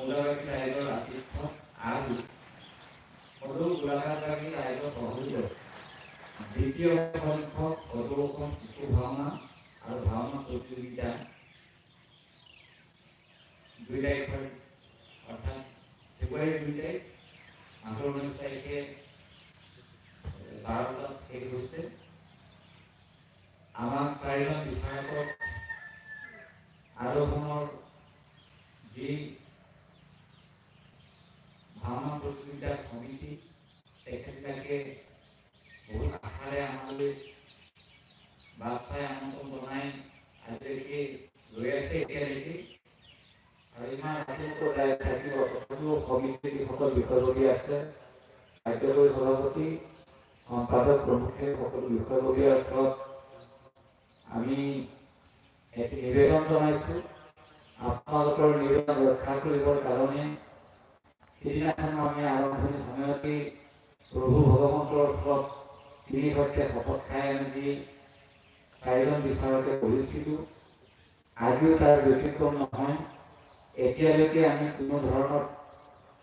মৌলাবাদী ৰাইজৰ আতিথ্য আৰু সদৌ গোলাঘাটবাসী ৰাইজৰ সহযোগত দ্বিতীয় সংখ্যক সদৌ অসম শিশু ভাওনা আৰু ভাওনা প্ৰতিযোগিতা দুই তাৰিখৰ অৰ্থাৎ ফেব্ৰুৱাৰী দুই তাৰিখ মাঘৰ ঊনৈছ তাৰিখে বাৰ বজাত শেষ হৈছে আমাক চাৰিজন বিচাৰকক আৰোহণৰ যি ভাওনা প্ৰতিযোগিতা সমিতি তেখেতবিলাকে বহুত আশাৰে আমালৈ বাট চাই আমন্ত্ৰণ জনাই আজিলৈকে ৰৈ আছে এতিয়ালৈকে আৰু ইমান আপোনালোকৰ দায়িত্ব থাকিব তথাপিও সমিতিৰ যিসকল বিষয়ববী আছে। কাৰ্যকৰী সভাপতি, সম্পাদক প্ৰমুখে সকলো বিষয়ববীৰ ওচৰত আমি এটি নিবেদন জনাইছোঁ। আপোনালোকৰ নিবেদন ৰক্ষা কৰিবৰ কাৰণে সিদিনাখন আমি আৰম্ভণি সময়তেই প্ৰভু ভগৱন্তৰ ওচৰত তিনি সৈতে শপত খাই আমি যি চাৰিজন বিচাৰকে পঢ়িছিলোঁ আজিও তাৰ ব্যতিক্ৰম নহয়। এতিয়ালৈকে আমি কোনো ধৰণৰ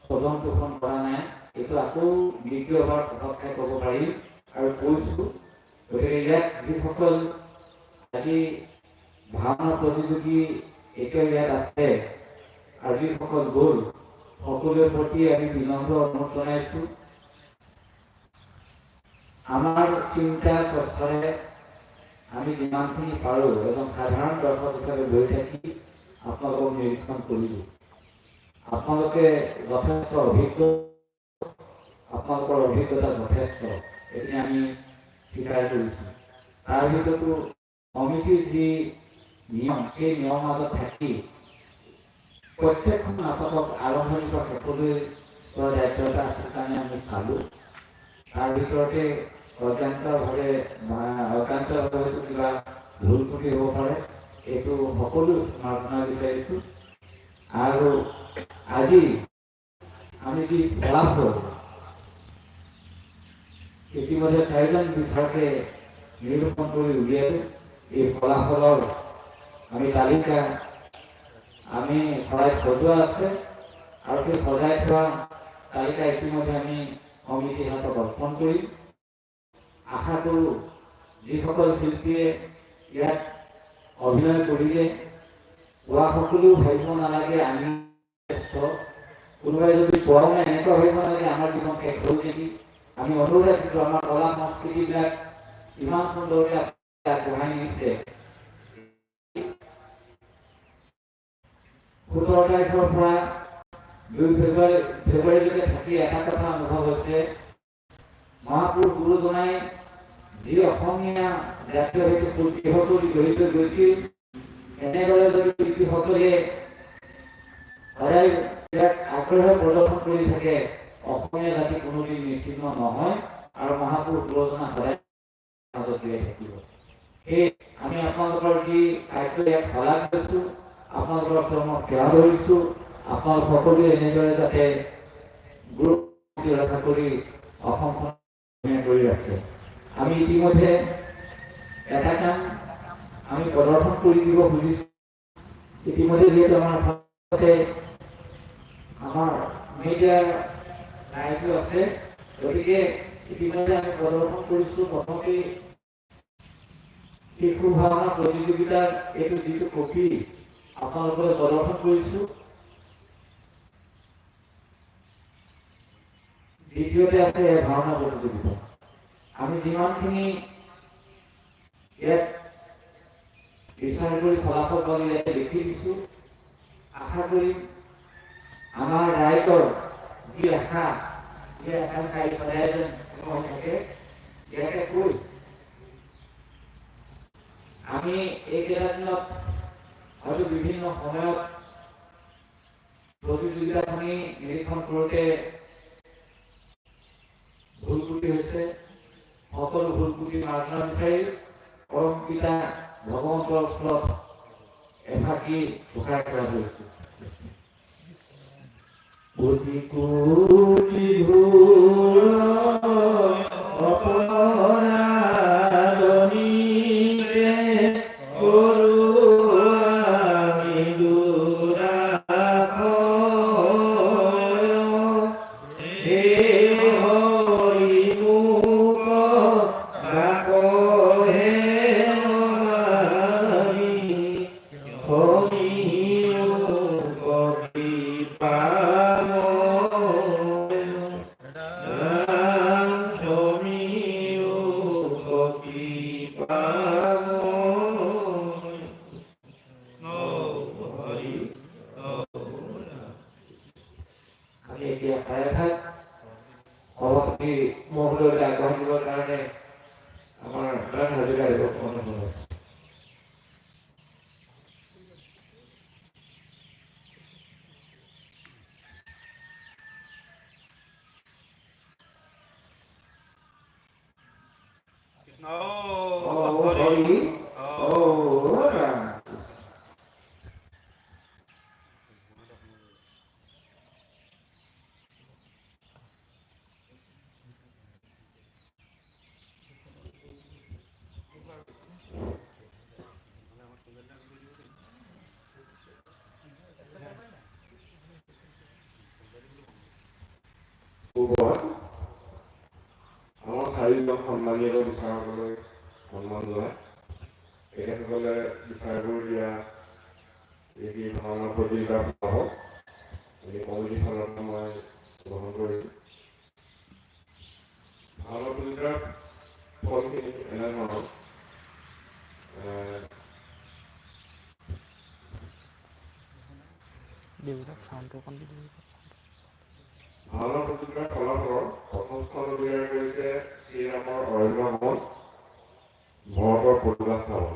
স্বজন পোষণ কৰা নাই। এইটো আকৌ দ্বিতীয়বাৰ শপত ক'ব পাৰিম আৰু কৈছোঁ, গতিকে ইয়াত যিসকল আজি ভাওনা প্ৰতিযোগী এতিয়া ইয়াত আছে আৰু যিসকল গ'ল, সকলোৰে প্ৰতি আমি বিনম্ৰ অনুৰোধ জনাইছোঁ। আমাৰ চিন্তা চৰ্চাৰে আমি যিমানখিনি পাৰোঁ, এজন সাধাৰণ দৰ্শক হিচাপে বহি থাকি আপোনালোকক নিৰীক্ষণ কৰিলোঁ। আপোনালোকে যথেষ্ট অভিজ্ঞ, আপোনালোকৰ অভিজ্ঞতা যথেষ্ট, এইখিনি আমি স্বীকাৰ কৰিছোঁ। তাৰ ভিতৰতো সমিতিৰ যি নিয়ম, সেই নিয়মৰ মাজত থাকি প্ৰত্যেকখন নাটকক আৰম্ভণিৰ পৰা শেষলৈ দায়িত্ব এটা আছে কাৰণে আমি চালোঁ। তাৰ ভিতৰতে অজ্ঞান্তভাৱে অজ্ঞান্তভাৱে হয়তো কিবা ভুল ত্ৰুটি হ'ব পাৰে, এইটো সকলো মাৰ্জনা বিচাৰিছোঁ আৰু আজি আমি যি ফলাফল ইতিমধ্যে চাৰিজন বিচাৰকে নিৰূপণ কৰি উলিয়ালোঁ। এই ফলাফলৰ আমি তালিকা, আমি শৰাই সজোৱা আছে আৰু সেই সজাই থোৱা তালিকা ইতিমধ্যে আমি সমিতিৰ হাতত অৰ্পণ কৰিম। আশা কৰোঁ যিসকল শিল্পীয়ে ইয়াত অভিনয় কৰিলে কোৱা সকলো ভাবিব নালাগে আমি কোনোবাই যদি কোৱাও নাই এনেকুৱা ভাবিব নালাগে আমাৰ জীৱন শেষ হ'ল নেকি? আমি অনুৰোধ ৰাখিছোঁ, আমাৰ কলা সংস্কৃতিবিলাক ইমান সুন্দৰকৈ আগবঢ়াই নিছে। সোতৰ তাৰিখৰ পৰা দুই ফেব্ৰুৱাৰী, ফেব্ৰুৱাৰীলৈকে থাকি এটা কথা অনুভৱ হৈছে। মহাপুৰুষ গুৰুজনাই যি অসমীয়া জাতীয় হেতু প্ৰতিভা গঢ়ি থৈ গৈছিল, এনেদৰে যদি শিল্পীসকলে সদায় ইয়াক আগ্ৰহে প্ৰদৰ্শন কৰি থাকে। অসমীয়া জাতি কোনোদিন নিশ্চিন্ন নহয় আৰু মহাপুৰুষ গুৰুজনা সদায় মাজত জীয়াই থাকিব। সেই আমি আপোনালোকৰ যি কাৰ্য ইয়াত শলাগ লৈছোঁ, আপোনালোকৰ চৰণত সেৱা ধৰিছোঁ, আপোনালোক সকলোৱে এনেদৰে যাতে গুৰুত্ব ৰক্ষা কৰি অসমখন কৰি ৰাখে। আমি ইতিমধ্যে এটা কাম আমি প্ৰদৰ্শন কৰি দিব খুজিছোঁ। ইতিমধ্যে যিহেতু আমাৰ আমাৰ মিডিয়া ৰাইজো আছে। গতিকে ইতিমধ্যে আমি প্ৰদৰ্শন কৰিছোঁ। প্ৰথমতে শিশু ভাওনা প্ৰতিযোগিতাৰ এইটো যিটো কপি আপোনালোকে প্ৰদৰ্শন কৰিছোঁ। দ্বিতীয়তে আছে ভাওনা প্ৰতিযোগিতা। আমি যিমানখিনি ইয়াত বিচাৰ কৰি ফলাফল পালে ইয়াতে লিখি দিছোঁ। আশা কৰিম আমাৰ ৰাইজৰ যি আশা যি যেন হৈ থাকে ইয়াতে কৈ আমি এই দিনত হয়তো বিভিন্ন সময়ত প্ৰতিযোগিতাখনি নিৰীক্ষণ কৰোঁতে ভুল ত্ৰুটি হৈছে সকলো ভুল ত্ৰুটি মাৰ্জনা বিচাৰি পৰম পিতা ভগৱন্তৰ ওচৰত এফাকি শুকাই কৰা হৈছোঁ কোটি কোটি ভুল আমি এতিয়া প্ৰায়ভাগ সভাপতি মহোদয় আগবাঢ়িবৰ কাৰণে আমাৰ প্ৰাণ হাজিৰা এইবোৰ অনুভৱ সন্মানীয় বিচাৰকলৈ সন্মান জনাই তেখেতসকলে বিচাৰবোৰ দিয়া এই ভাওনা প্ৰতিযোগিতা পাব এই পৰা মই গ্ৰহণ কৰিছোঁ ভাওনা প্ৰতিযোগিতাৰ ফলখিনি এনেধৰণৰ দেউতাক চাউণ্ডটো অকণ দি দিব ভাওনা প্ৰতিযোগিতাৰ ফলাফলৰ প্ৰথম স্থান অধিকাৰ কৰিছে শ্ৰীৰামৰ অৰণ্য ভৱন ভৰতৰ প্ৰতিভা স্থাপন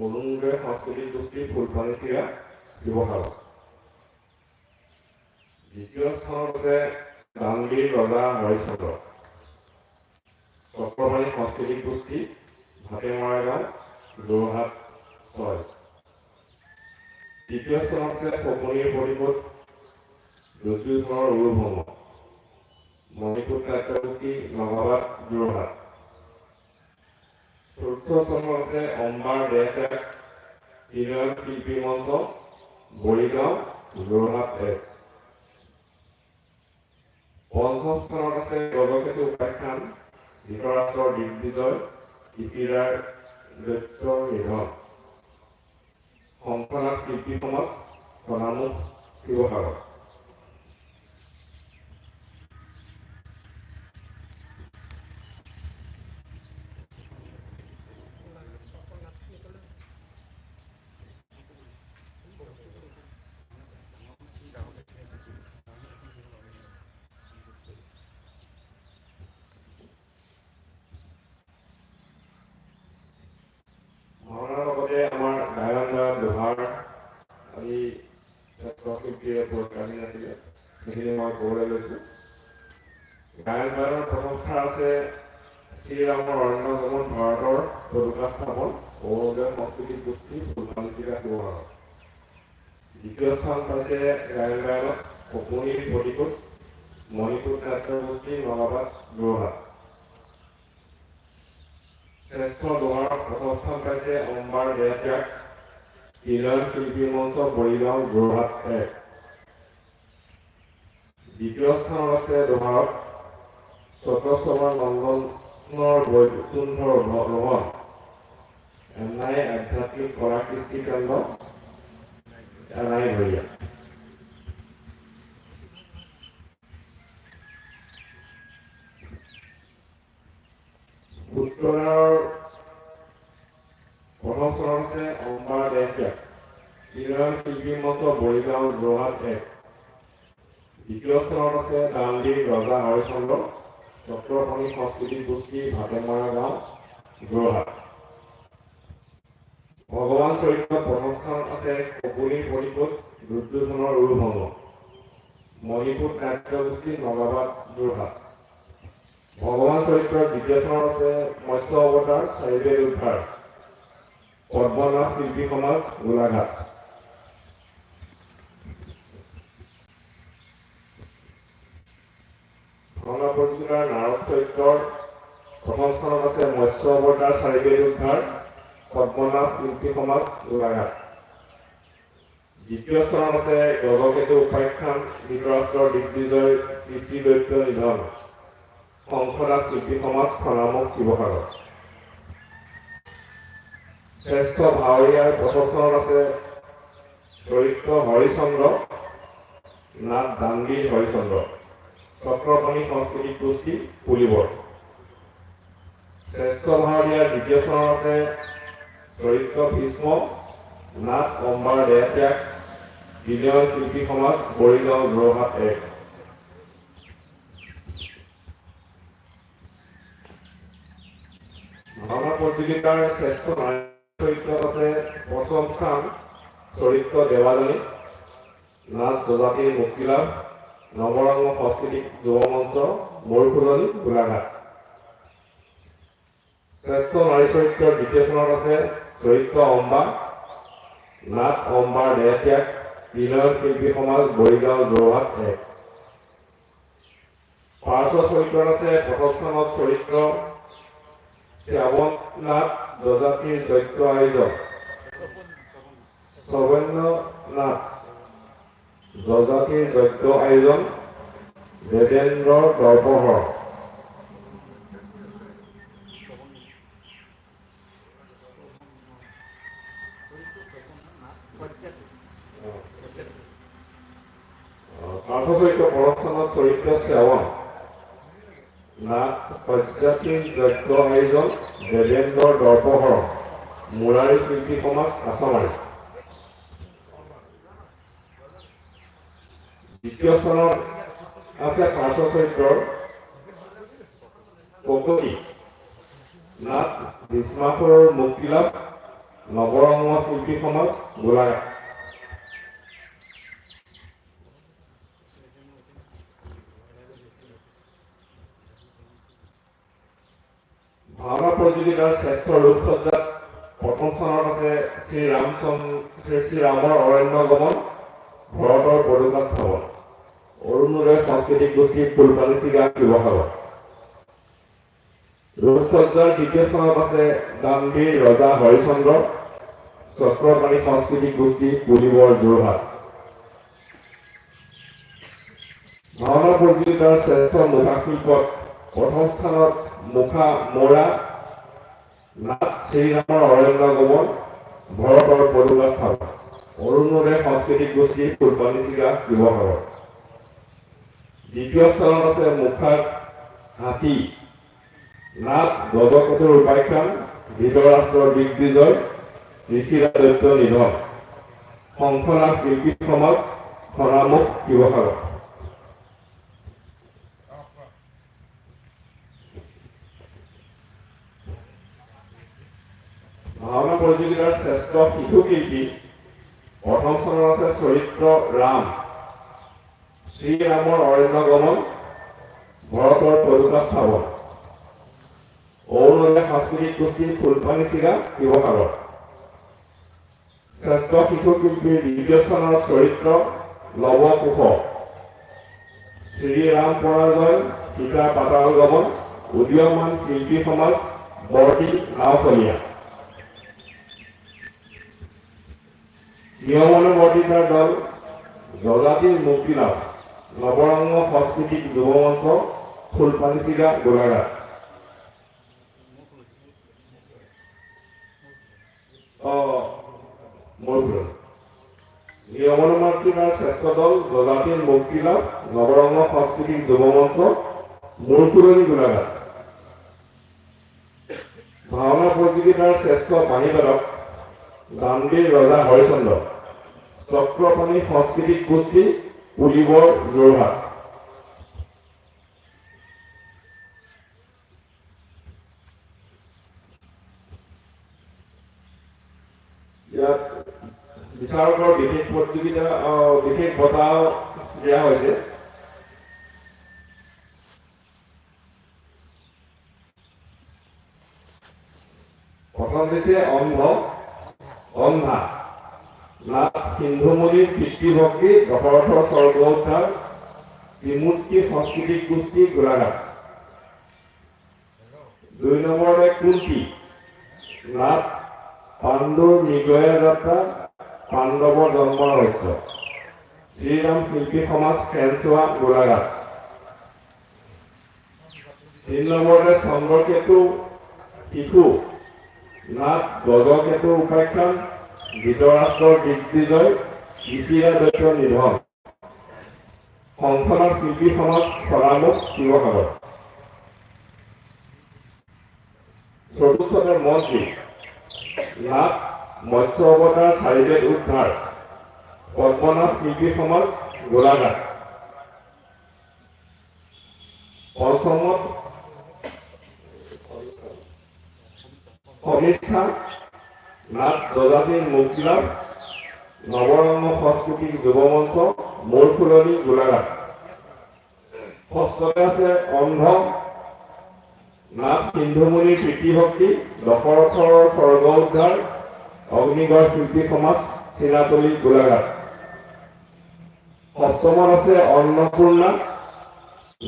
অৰুণোদয় সাংস্কৃতিক গোষ্ঠী ফুলপানী শিৱসাগৰ দ্বিতীয় স্থানত আছে গাংগীৰ ৰজা হৰিশ্চন্দ্ৰ। চক্ৰপাণী সাংস্কৃতিক গোষ্ঠী ভাটেমৰা গাঁও যোৰহাট ছয়। তৃতীয় স্থানত আছে ফকনীৰ পৰিষদ জ্যোতিষৰ উৰুভংগ মণিপুৰ নাট্যগোষ্ঠী নগাবাদ যোৰহাট। চতুৰ্থ স্থানত আছে অম্বাৰ দেহত্যাগ তিনিয়ন শিল্পী মঞ্চ বৰিগাঁও যোৰহাট এক। পঞ্চম স্থানত আছে গজকেতু উপাখ্যান ধৃতৰাষ্ট্ৰৰ দিগ্বিজয় ইপিৰাৰ দৈত্য নিধন। শংকৰনাথ শিল্পী সমাজ সোণামুখ শিৱসাগৰ। মই ক'বলৈ লৈছোঁ। গায়ন গায়নৰ প্ৰথম স্থান আছে শ্ৰীৰামৰ অৰণ্য গমন ভাৰতৰ পদুকা স্থাপন, অৰুণোদয় সাংস্কৃতিক গোষ্ঠী ফুলপানীচিকা শিৱসাগৰ। দ্বিতীয় স্থান পাইছে গায়ন গায়নত ফকুনিৰ প্ৰতিকূট মণিপুৰ নাট্য গোষ্ঠী নগাবাদ যোৰহাট শ্ৰেষ্ঠ দোহাৰত প্ৰথম স্থান পাইছে অম্বাৰ দেহত্যাগ তিলন শিল্পী মঞ্চ বৰিগাঁও যোৰহাট এক। দ্বিতীয় স্থানত আছে দোহাৰত। চক্ৰশৰ্মা নন্দনৰ বৈকুণ্ঠ ভ্ৰমণ এনাই আধ্যাত্মিক কলা কৃষ্টি কেন্দ্ৰ এনাই ভৈয়া উত্তৰৰ প্ৰথম স্থানত আছে অম্বাৰ দেহত্যাগ শিল্পী মঞ্চ বৰিগাঁও যোৰহাট এক। দ্বিতীয় স্থানত আছে দাণ্ডিৰ ৰজা হৰিচন্দ্ৰ চক্ৰপাণী সাংস্কৃতিক গোষ্ঠী ভাটেমৰা গাঁও যোৰহাট। ভগৱান চৰিত্ৰত প্ৰথম স্থানত আছে কপুলিৰ পৰিষদ দুৰ্যোধনৰ উৰুভংগ মণিপুৰ গোষ্ঠী নগাবাদ যোৰহাট। ভগৱান চৰিত্ৰৰ দ্বিতীয় স্থানত আছে মৎস্য অৱতাৰ চাৰিবেদ উদ্ধাৰ। পদ্মনাথ শিল্পী সমাজ গোলাঘাট। প্ৰতিযোগিতাৰ নাৰদ চৰিত্ৰৰ প্ৰথম স্থানত আছে মৎস্য অৱতাৰ চাৰিবেদ উদ্ধাৰ পদ্মনাথ শিল্পী সমাজ গোলাঘাট দ্বিতীয় স্থানত আছে গজকেতু উপাখ্যান, ধৃতৰাষ্ট্ৰৰ দিগ্বিজয় কীৰ্তি দৈত্য নিধন, শংখনাথ শিল্পী সমাজ, খনামুখ শিৱসাগৰ। শ্ৰেষ্ঠ ভাৱৰীয়াৰ প্ৰথম স্থানত আছে চৰিত্ৰ হৰিচন্দ্ৰ, নাথ দানবীর হরিচন্দ্র চক্ৰপাণী সাংস্কৃতিক গোষ্ঠী পুলিবৰ। শ্ৰেষ্ঠ ভাৰতীয় দ্বিতীয় স্থানত আছে চৰিত্ৰ ভীষ্ম নাথ অম্বাৰ দেহত্যাগ বিলিয়ন শিল্পী সমাজ বৰিগাঁও যোৰহাট এক। ভাওনা প্ৰতিযোগিতাৰ শ্ৰেষ্ঠ চৰিত্ৰত আছে প্ৰথম স্থান চৰিত্ৰ দেৱাজনী নাচ জজাতিৰ মুক্তিলাভ নৱৰংগ সাংস্কৃতিক যুৱ মঞ্চ গোলাঘাট। শ্ৰেষ্ঠ নাৰী চৰিত্ৰৰ দ্বিতীয় স্থানত আছে চৰিত্ৰ অম্বা, নাট অম্বাৰ দেহত্যাগ বিনয়ন শিল্পী সমাজ, বৰিগাঁও, যোৰহাট এক। পাৰ্শ্ব চৰিত্ৰত আছে প্ৰথম স্থানত চৰিত্ৰ শ্ৰাৱণ নাথ জজাতিৰ যজ্ঞ আয়োজক। সৌবন্য নাথ জজাতিৰ যজ্ঞ আয়োজন নাথ সজ্জাতিৰ যজ্ঞ আয়োজন দৰ্পহৰ। মুৰাৰী শিল্পী সমাজ কাছমাৰী দ্বিতীয় স্থানত আছে পাৰ্শ্ব চৰিত্ৰৰ প্ৰকৃতি নাথ ভীষ্মাসুৰৰ মুক্তিলাভ নৱৰংগ শিল্পী সমাজ, গোলাঘাট। ভাওনা প্ৰতিযোগিতাৰ শ্ৰেষ্ঠ ৰূপসজ্জাত প্ৰথম স্থানত আছে শ্ৰী ৰামচন্দ্ৰ শ্ৰী শ্ৰীৰামৰ অৰণ্য গমন। ভৰতৰ পদুকা স্থাপন অৰুণোদয় সাংস্কৃতিক গোষ্ঠী ফুলপানী চিগা শিৱসাগৰ ৰূপসজ্জাৰ দ্বিতীয় স্থানত আছে দানবীৰ ৰজা হৰিচন্দ্ৰ চক্ৰপাণী সাংস্কৃতিক গোষ্ঠী পুলিবৰ যোৰহাট। ভাওনা প্ৰতিযোগিতাৰ শ্ৰেষ্ঠ মুখা শিল্পত প্ৰথম স্থানত মুখা মৰা নাথ শ্ৰীৰামৰ অৰণ্য গমন ভৰতৰ পদুকা স্থাপন অৰুণোদয় সাংস্কৃতিক গোষ্ঠী ফুলপানী চিগা শিৱসাগৰ দ্বিতীয় স্থানত আছে মুখাত হাতী। নাথ গজকটুৰ উপাখ্যান, ধৃতৰাষ্ট্ৰৰ দিগ্বিজয় ঋষিৰা দৈত্য নিধন। শংখনাথ শিল্পী সমাজ খনামুখ শিৱসাগৰ ভাওনা প্ৰতিযোগিতাৰ শ্ৰেষ্ঠ শিশু শিল্পী প্ৰথম স্থানত আছে চৰিত্ৰ ৰাম। শ্ৰীৰামৰ অৰণ্য গমন ভৰতৰ পদুকা স্থাপন অৰুণোদয় সাংস্কৃতিক গোষ্ঠী ফুলপানী চিগা শিৱসাগৰ। শ্ৰেষ্ঠ শিশু শিল্পীৰ দ্বিতীয় স্থানৰ চৰিত্ৰ লৱ কুশ শ্ৰীৰাম পৰাজয়, সীতা পাতাল গমন উদীয়মান শিল্পী সমাজ বৰ্তি নাওকলীয়া নিয়মানুবৰ্তিতাৰ দল জজাতিৰ মুক্তিলাভ নৱৰংগ সাংস্কৃতিক যুৱ মঞ্চ, ফুলপানী চিগা, গোলাঘাট। নিয়মানুবৰ্তিতাৰ শ্ৰেষ্ঠ দল জজাতিৰ মুক্তিলাভ নৱৰংগ সাংস্কৃতিক যুৱ মঞ্চ মৰুফুলনি গোলাঘাট। ভাওনা প্ৰতিযোগিতাৰ শ্ৰেষ্ঠ বাণীবাদক দানবীৰ ৰজা হৰিচন্দ্ৰ চক্ৰপাণী সাংস্কৃতিক গোষ্ঠী পুলিবৰ যোৰহাট। ইয়াত বিচাৰকৰ বিশেষ প্ৰতিযোগিতা বিশেষ বঁটা দিয়া হৈছে। প্ৰথম দিছে অন্ধ। অন্ধা। নাথ সিন্ধুমণিৰ পিতৃভক্তি দশৰথৰ স্বৰ্গ উদ্ধাৰ ত্ৰিমূৰ্তি, সাংস্কৃতিক গোষ্ঠী, গোলাঘাট। দুই নম্বৰতে কুন্তি। নাথ পাণ্ডুৰ মৃগয়া যাত্ৰা, পাণ্ডৱৰ জন্মৰ ৰহস্য। শ্ৰীৰাম শিল্পী সমাজ, খেলচোৱা, গোলাঘাট। তিনি নম্বৰতে চন্দ্ৰকেতু, শিশু। নাথ গজকেতুৰ উপাখ্যান ধৃতৰাষ্ট্ৰৰ দিগ্বিজয় ইতিৰা দৈত্য নিধন সংসদৰ শিল্পী সমাজ ফলামুখ শিৱসাগৰ। চতুৰ্থতে মন্ত্ৰী নাথ মৎস্য অৱতাৰ চাৰিবেদ উদ্ধাৰ। পদ্মনাথ শিল্পী সমাজ গোলাঘাট। পঞ্চমত সমিষ্ঠা নাথ জজাতিৰ মুক্তিলাভ নৱৰঙ্গ সংস্কৃতিক যুৱ মঞ্চ মোৰ ফুলনি গোলাঘাট। ষষ্ঠতে আছে অন্ধ নাথ সিন্ধুমণি প্ৰীতিভক্তি দশৰথৰ স্বৰ্গ উদ্ধাৰ, অগ্নিগড় শিল্পী সমাজ, চিনাতলি গোলাঘাট। সপ্তমত আছে অন্নপূৰ্ণা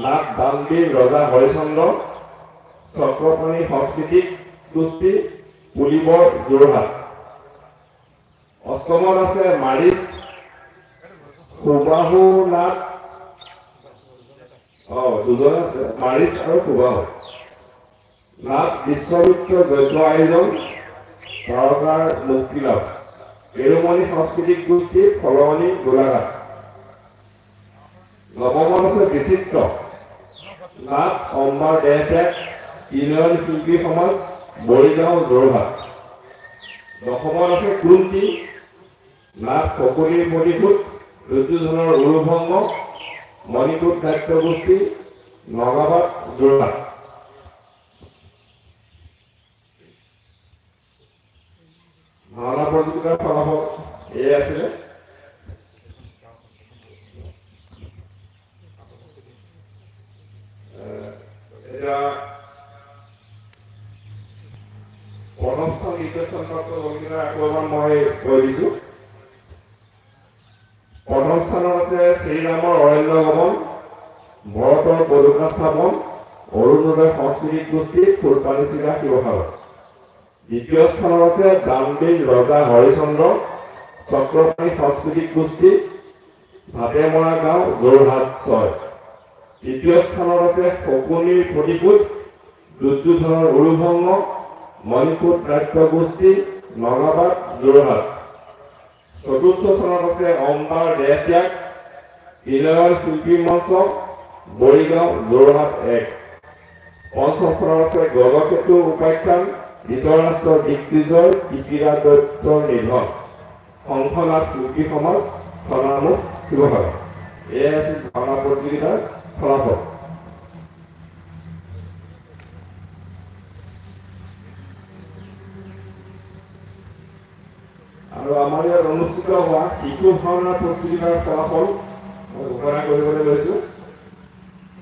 নাথ দানবীৰ ৰজা হৰিচন্দ্ৰ, চক্ৰপাণী সাংস্কৃতিক গোষ্ঠী পুলিবৰ যোৰহাট। অষ্টমত আছে মাৰিচ সুবাহু নাথ অ, দুজন আছে, মাৰিচ আৰু সুবাহু নাথ বিশ্ববিখ্য যজ্ঞ আয়োজন, তাৰকাৰ মুক্তিলাভ। এৰুমণি সাংস্কৃতিক গোষ্ঠী ফলনি গোলাঘাট। নৱমত আছে বিচিত্ৰ। নাথ অম্বাৰ দেহত্যাগ ইউনিয়ন শিল্পী সমাজ। মৰিগাঁও যোৰহাট। দশমত আছে কুন্তি, নাথ ফকুলিৰ মণিকূট ৰুদ্ৰজনৰ উৰুভংগ মণিকূট নাট্য গোষ্ঠী নগাবাদ, যোৰহাট। ভাওনা প্ৰতিযোগিতাৰ ফলাফল এয়ে আছিলে। এতিয়া প্ৰথম স্থান নিৰ্দেশনপ্ৰাপ্ত দলকেইটা আকৌ এবাৰ মই কৈ দিছোঁ। প্ৰথম স্থানত আছে শ্ৰীৰামৰ অৰণ্য গমন ভৰতৰ পদুকা স্থাপন অৰুণোদয় সাংস্কৃতিক গোষ্ঠী, ফুলপানী চিগা শিৱসাগৰ। দ্বিতীয় স্থানত আছে দামবিল ৰজা হৰিচন্দ্ৰ, চক্ৰপাণী সাংস্কৃতিক গোষ্ঠী, ভাটেমৰা গাঁও, যোৰহাট ছয়। তৃতীয় স্থানত আছে শকুনিৰ ফটিকুট দুৰ্যোধনৰ উৰুভংগ মণিপুৰ নাট্য গোষ্ঠী নগাবাদ, যোৰহাট। চতুৰ্থ স্থানত আছে অম্বাৰ দেহত্যাগ ইলয়ন শিল্পী মঞ্চ, বৰিগাঁও, যোৰহাট এক। পঞ্চম স্থানত আছে গজকেতু উপাখ্যান ধৃতৰাষ্ট্ৰ দিগ্বিজয় ইকিৰা দত্তৰ নিধন। শংখনাথ শিল্পী সমাজ থনামুখ শিৱসাগৰ। এয়াই আছিল ভাওনা প্ৰতিযোগিতাৰ ফলাফল। আৰু আমাৰ ইয়াত অনুষ্ঠিত হোৱা শিশু ভাওনা প্ৰতিযোগিতাৰ ফলাফল মই ঘোষণা কৰিবলৈ লৈছো।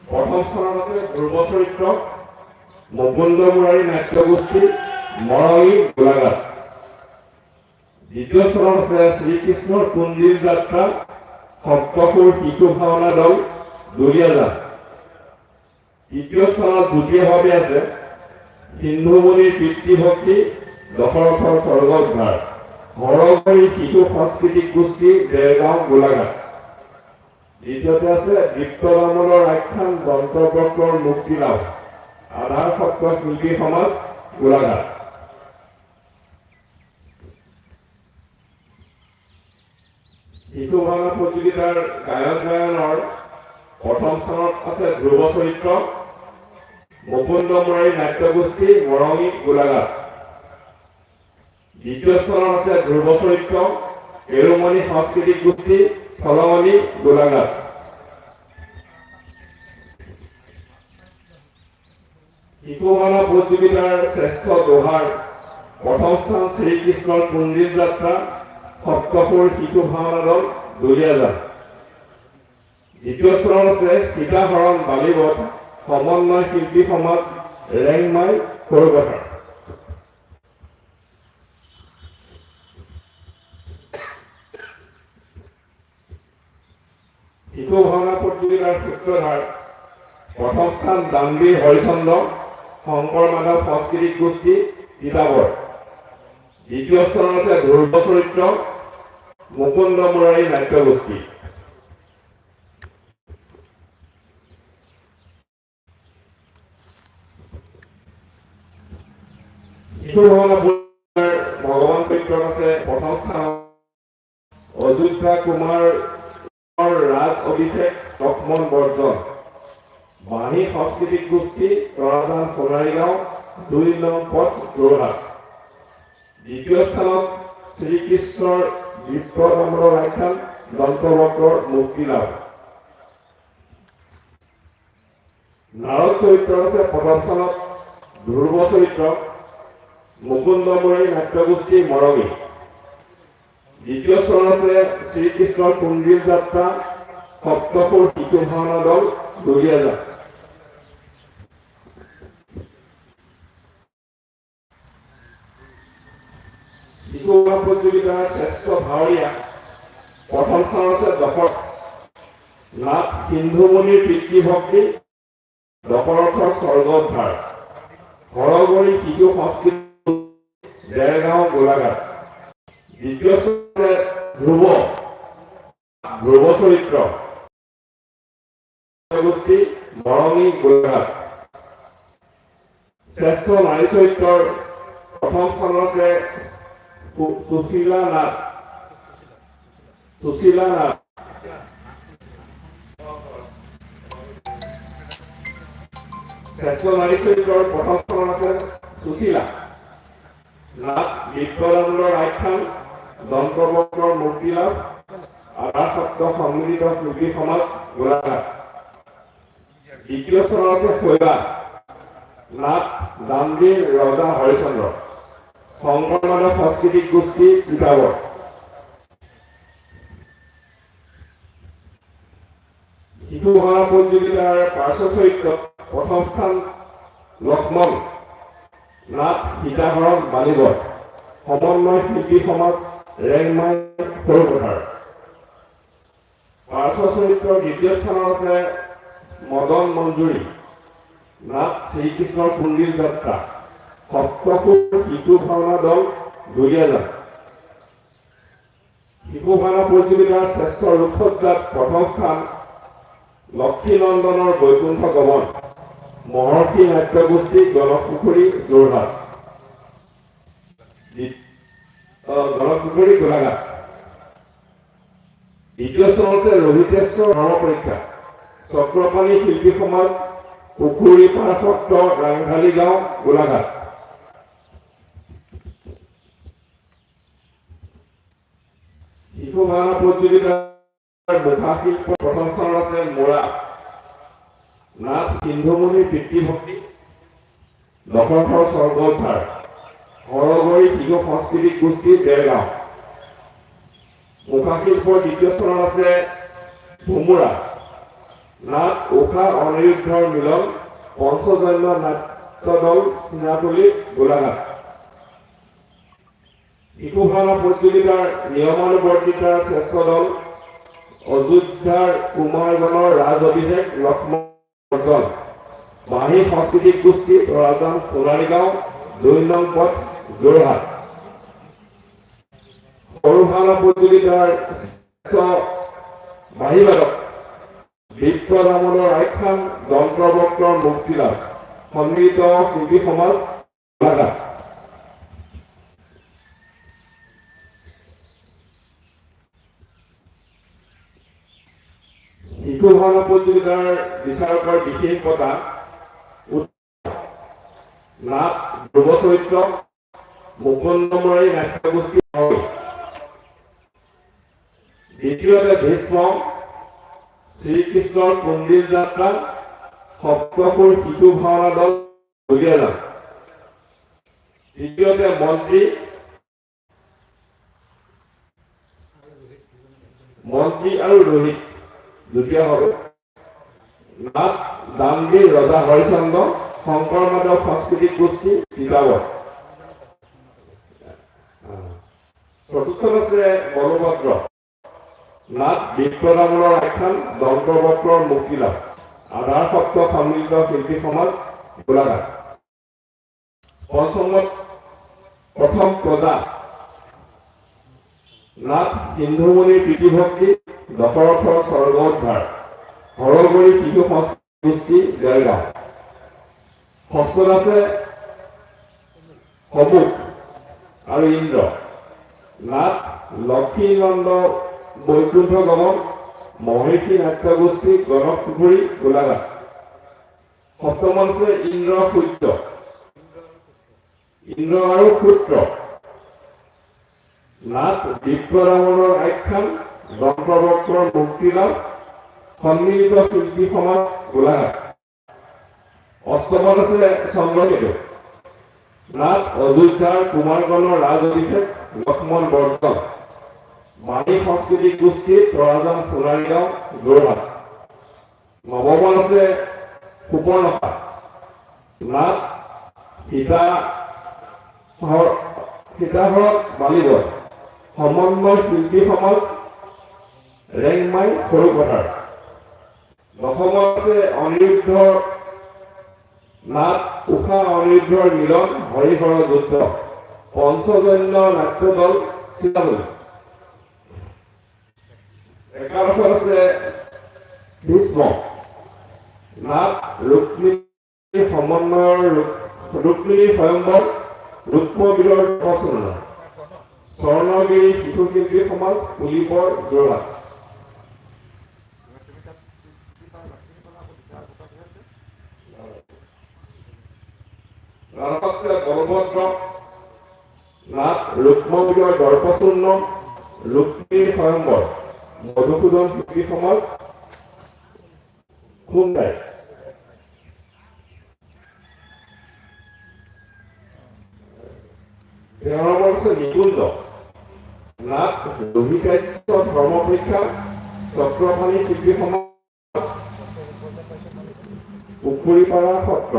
প্ৰথম স্থানত আছে ধ্ৰুৱ চৰিত্ৰ, মুকুন্দ মুৰাৰী নাট্য গোষ্ঠী মৰঙী গোলাঘাট। দ্বিতীয় স্থানত আছে শ্ৰীকৃষ্ণৰ কুন্দিল যাত্ৰা, সপ্তসুৰ শিশু ভাওনা দল, দুলীয়াজান। তৃতীয় স্থানত দ্বিতীয়ভাৱে আছে সিন্ধুমণিৰ পিতৃভক্তি দশৰথৰ স্বৰ্গোদ্ধাৰ হৰগৰী শিশু সাংস্কৃতিক গোষ্ঠী, দেৰগাঁও, গোলাঘাট। দ্বিতীয়তে আছে দীপ্তদামনৰ আখ্যান দন্তবক্ৰৰ মুক্তিলাভ আধাৰ সত্ৰ, শিল্পী সমাজ, গোলাঘাট। শিশু ভাওনা প্ৰতিযোগিতাৰ গায়ক গায়নৰ প্ৰথম স্থানত আছে ধ্ৰুৱ চৰিত্ৰ, মুকুন্দ মুৰাৰী নাট্য গোষ্ঠী মৰঙী, গোলাঘাট। দ্বিতীয় স্থানত আছে ধ্ৰুৱ চৰিত্ৰ এৰুমণি সাংস্কৃতিক গোষ্ঠী, ফলমণি, গোলাঘাট। শিশু ভাওনা প্ৰতিযোগিতাৰ শ্ৰেষ্ঠ দোহাৰ প্ৰথম স্থান শ্ৰীকৃষ্ণৰ কুন্দিল যাত্ৰা সপ্তসুৰ শিশু ভাওনা দল দুলীয়াজান দ্বিতীয় স্থানত আছে সীতাহৰণ বালিবত সমন্বয় শিল্পী সমাজ ৰেংমাই সৰুপথাৰ শিশু ভাওনা প্ৰতিযোগিতাৰ সূত্ৰধাৰ প্ৰথম স্থান দানবীৰ হৰিচন্দ্ৰ শংকৰ মাধৱ সাংস্কৃতিক গোষ্ঠী তিতাবৰ দ্বিতীয় স্থানত আছে ধ্ৰুৱ চৰিত্ৰ মুকুন্দ মুৰাৰী নাট্য গোষ্ঠী। শিশু ভাওনা আছে। প্ৰথম স্থানত অযোধ্যা কুমাৰ ৰাজ অভিষেক লক্ষ্মণ বৰ্জন বাঁহী সাংস্কৃতিক গোষ্ঠী তৰাজান সোণাৰীগাঁও দুই নং পথ যোৰহাট। দ্বিতীয় স্থানত শ্ৰীকৃষ্ণৰ বিপ্ৰদম্বৰ আখ্যান দন্তবক্ৰৰ মুক্তি নাৰদ চৰিত্ৰ আছে প্ৰথম স্থানত, ধ্ৰুৱ চৰিত্ৰ মুকুন্দমুৰৈ নাট্যগোষ্ঠী মৰমী। দ্বিতীয় স্থানত আছে শ্ৰীকৃষ্ণৰ কুণ্ডিল যাত্ৰা সপ্তপুৰ শিশু ভাওনা দল শিশু ভাও প্ৰতিযোগিতাৰ শ্ৰেষ্ঠ ভাৱৰীয়া প্ৰথম স্থানত আছে দশৰ নাথ সিন্ধুমণিৰ পিতৃভক্তি দশৰথৰ স্বৰ্গোদ্ধাৰ হৰগৰি শিশু সংস্কৃতি দেৰগাঁও গোলাঘাট দ্বিতীয় ধ্ৰুৱ ধ্ৰুৱ চৰিত্ৰ শ্ৰেষ্ঠ নাৰী চৰিত্ৰৰ প্ৰথম স্থানত আছে সুশীলা নাথ। সুশীলা নাথ। শ্ৰেষ্ঠ নাৰী চৰিত্ৰৰ প্ৰথম স্থানত আছে সুশীলা। নাথ বিপ্ৰদণ্ডৰ আখ্যান যন্ত্ৰবক্ৰৰ মুক্তি লাভ আধাৰ সত্ৰ শিল্পী সমাজ, গোলাঘাট। দ্বিতীয় স্থানত আছে শৈবা নাথ দামদীৰ ৰজা হৰিচন্দ্ৰ শংকৰ মাধৱ সাংস্কৃতিক গোষ্ঠী তিতাবৰ শিশু ভাওনা প্ৰতিযোগিতাৰ পাৰ্শ্ব চৰিত্ৰত প্ৰথম স্থান লক্ষ্মণ। নাথ সীতাহৰণ বাণীবৰ সমন্বয় শিল্পী সমাজ ৰেংমাই সৰুপথাৰ। পাৰ্শ্ব চৰিত্ৰৰ দ্বিতীয় স্থানত আছে মদন মঞ্জুৰী নাথ শ্ৰীকৃষ্ণৰ কুণ্ডিল যাত্ৰা সপ্তপুৰ শিশু ভাওনা দল দুলীয়াজান শিশু ভাওনা প্ৰতিযোগিতাৰ শ্ৰেষ্ঠ ৰূপসজ্জাত প্ৰথম স্থান লক্ষীনন্দনৰ বৈকুণ্ঠ গমন মহৰ্ষি নাট্যগোষ্ঠী গণপুখুৰী যোৰহাট। গণপুখুৰী গোলাঘাট। দ্বিতীয় স্থানত আছে ৰহিতেশ্বৰ ধৰ্ম পৰীক্ষা। চক্ৰপাণী শিল্পী সমাজ, পুখুৰী পাৰ সত্ৰ ৰাংঢালী গাঁও, গোলাঘাট। শিশু ভাওনা প্ৰতিযোগিতাৰ মুখা শিল্প প্ৰথম স্থানত আছে মোৰা। নাথ সিন্ধুমণিৰ পিতৃভক্তি দশৰথৰ স্বৰ্গোদ্ধাৰ। হৰগৰি শিশু সাংস্কৃতিক গোষ্ঠী, দেৰগাঁও। মুখা শিল্পৰ দ্বিতীয় স্থানত আছে ভোমোৰা নাথ উষা অনিৰুদ্ধৰ মিলন পঞ্চজন্য নাট্য দল চিনাতলি গোলাঘাট। শিশু ভাওনা প্ৰতিযোগিতাৰ নিয়মানুবৰ্তিতাৰ শ্ৰেষ্ঠ দল অযোধ্যাৰ কুমাৰগণৰ ৰাজ অভিষেক লক্ষ্মণ বাঁহী সাংস্কৃতিক গোষ্ঠী তৰাজান সোণাৰীগাঁও দুই নং পথ যোৰহাট। সৰু ভাওনা প্ৰতিযোগিতাৰ বাঁহীবাদক বিশ্ব ৰামৰ আখ্যান দন্তভক্ত মুক্তিলাভ। সন্মিত কুটি সমাজ শিশু ভাৱ প্ৰতিযোগিতাৰ বিচাৰকৰ বিশেষতা নাট ধ্ৰুৱ চৰিত্ৰ মুকুন্দমৰী নাট্যগোষ্ঠী। দ্বিতীয়তে ভীষ্ম শ্ৰীকৃষ্ণৰ কুণ্ডিল যাত্ৰা সপ্তপুৰ শিশু ভাওনা দল দুলীয়াজান তৃতীয়তে মন্ত্ৰী মন্ত্ৰী আৰু ৰোহিত দ্বিতীয় হ'ব। নাথ দামদী ৰজা হৰিচন্দ্ৰ শংকৰ মাধৱ সাংস্কৃতিক গোষ্ঠী তিতাবৰ। চতুৰ্থত আছে বলভদ্ৰ নাথ বিপ্ৰদামনৰ আখ্যান দন্তবক্ৰৰ মুক্তি লাভ আধাৰ সপ্ত সন্মিলিত শিল্পী সমাজ, গোলাঘাট। পঞ্চমত, প্ৰথম প্ৰজা। নাথ সিন্ধুমণিৰ প্ৰীতিভক্তি দশৰথৰ স্বৰ্গোদ্ধাৰ। হৰগৰি শিশু সংস্কৃতি গোষ্ঠী ষষ্ঠত আছে সমুখ আৰু ইন্দ্ৰ। নাথ লক্ষীনন্দ বৈকুণ্ঠ গমন মহৰ্ষি নাট্যগোষ্ঠী গণক পুখুৰী গোলাঘাট। সপ্তম আছে ইন্দ্ৰ সূৰ্য। ইন্দ্ৰ আৰু সূত্ৰ নাট বিপ্ৰৰাৱণৰ আখ্যান যন্ত্ৰবক্ৰৰ মুক্তিলাভ, সন্মিলিত শিল্পী সমাজ, গোলাঘাট। অষ্টমত আছে চন্দ্ৰকেতু। নাট অযোধ্যাৰ কুমাৰগণৰ ৰাজ অভিষেক লক্ষ্মণ বৰ্ধন। বাণী সাংস্কৃতিক গোষ্ঠী তৰাজান সোণাৰীগাঁও যোৰহাট নৱমত আছে সুপৰ্ণখা নাট সীতা সীতাহৰক বালিগড় সমন্বয় শিল্পী সমাজ ৰেংমাই সৰুপথাৰ দশমত আছে অনিৰুদ্ধ নাট উষা অনিৰুদ্ধৰ মিলন হৰিহৰ যুদ্ধ। পঞ্চজন্য নাট্য দল চিলামণি Jeg হৈছে ভীষ্ম se ৰুক্মিণী সমন্বয়ৰ ৰুক্মিণী সয়ম্বৰ ৰুক্মবীৰৰ প্ৰচলন স্বৰ্ণগিৰি শিশু সমাজ পুলিবৰ যোৰা আছে বলভদ্ৰ নাম ৰুক্মবীৰৰ দৰ্পচূৰ্ণ ৰুক্মীৰ স্বয়ম্বৰ মধুসূদন শিল্পী সমাজ তেৰ নম্বৰ আছে নিকুঞ্জ নাট লোহিকাৰ্য ধৰ্মপৰীক্ষা চক্ৰপাণী শিল্পী সমাজ, পুখুৰীপাৰা সত্ৰ।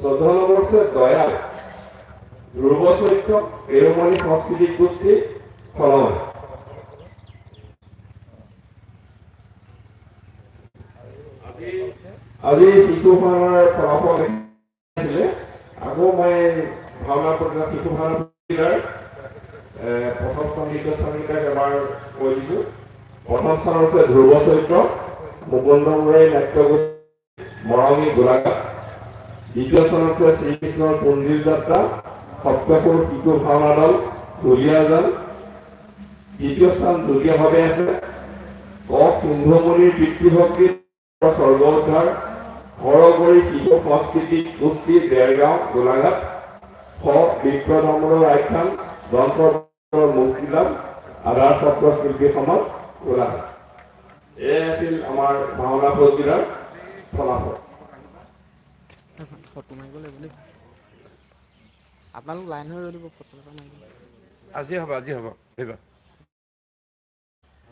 চৈধ্য নম্বৰ আছে দয়াল। ধ্ৰুৱ চৰিত্ৰ পেৰুমণি সাংস্কৃতিক গোষ্ঠী ফলন আজি ফলাফল আহিছিলে আকৌ প্ৰথম স্থান দ্বিতীয় স্থানকেইটাক এবাৰ কৈ দিছোঁ। প্ৰথম স্থান হৈছে ধ্ৰুৱ চৰিত্ৰ মুকুন্দ মুৰাৰী নাট্যগোষ্ঠী মৰঙী গোলাঘাট। দ্বিতীয় স্থান আছে শ্ৰীকৃষ্ণৰ পণ্ডিত যাত্ৰা সপ্তপুৰ শিশু ভাওনা দল ঢুলীয়াজান তৃতীয় স্থান যুটীয়াভাৱে আছে। ক সিন্ধুমণিৰ পিতৃভক্তি স্বৰ্গ উদ্ধাৰ সৰগৰী শিশু সাংস্কৃতিক গোষ্ঠী দেৰগাঁও গোলাঘাট খ বিপ্ৰধৰ্মৰ আখ্যান যন্ত্ৰৰ মুক্তিলাভ আধাৰ চক্ৰ শিল্পী সমাজ গোলাঘাট। এয়াই আছিল আমাৰ ভাওনা প্ৰতিযোগিতাৰ ফলাফল। ফটো মাৰিব লাগিব দেই। আপোনালোক লাইন হৈ ৰৈ দিব ফটো এটা মাৰিব। আজি হ'ব আজি হ'ব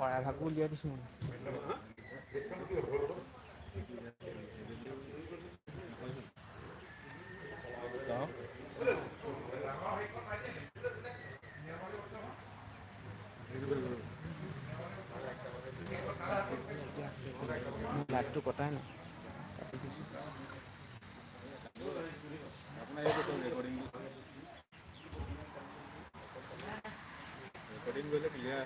শৰাই ভাগো উলিয়াই দিছোঁ মানে লাইটটো কটাই নাই কাটি দিছোঁ ৰেকৰ্ডিং কৰিলে ক্লিয়াৰ